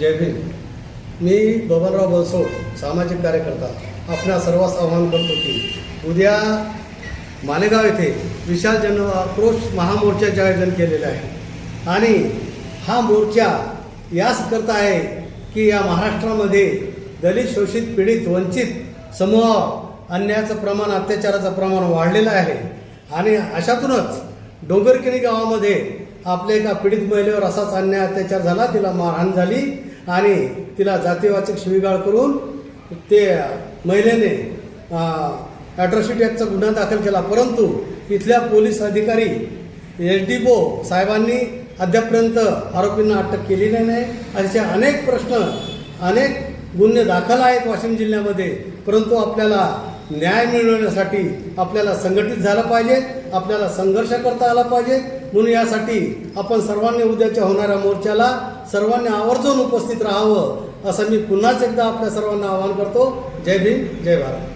जय भीम. मी बबनराव बनसोड सामाजिक कार्यकर्ता. आपल्या सर्वांस आवाहन करतो की उद्या मालेगाव येथे विशाल जन आक्रोश महामोर्चाचे आयोजन केलेले आहे. आणि हा मोर्चा याच करता आहे की या महाराष्ट्रामध्ये दलित शोषित पीडित वंचित समूह अन्यायाचं प्रमाण अत्याचाराचं प्रमाण वाढलेलं आहे. आणि अशातूनच डोंगरकिणी गावामध्ये आपल्या एका पीडित महिलेवर असाच अन्याय अत्याचार झाला तिला मारहाण झाली आणि तिला जातीवाचक शिवीगाळ करून ते महिलेने ॲट्रॉसिटी ॲक्टचा गुन्हा दाखल केला. परंतु इथल्या पोलीस अधिकारी एस डी बो साहेबांनी अद्यापर्यंत आरोपींना अटक केलेली नाही. असे अनेक प्रश्न अनेक गुन्हे दाखल आहेत वाशिम जिल्ह्यामध्ये. परंतु आपल्याला न्याय मिळवण्यासाठी आपल्याला संघटित झालं पाहिजे आपल्याला संघर्ष करता आला पाहिजे. म्हणून यासाठी आपण सर्वांनी उद्याच्या होणाऱ्या मोर्चाला सर्वांनी आवर्जून उपस्थित राहावं असं मी पुन्हाच एकदा आपल्या सर्वांना आवाहन करतो. जय भीम जय भारत.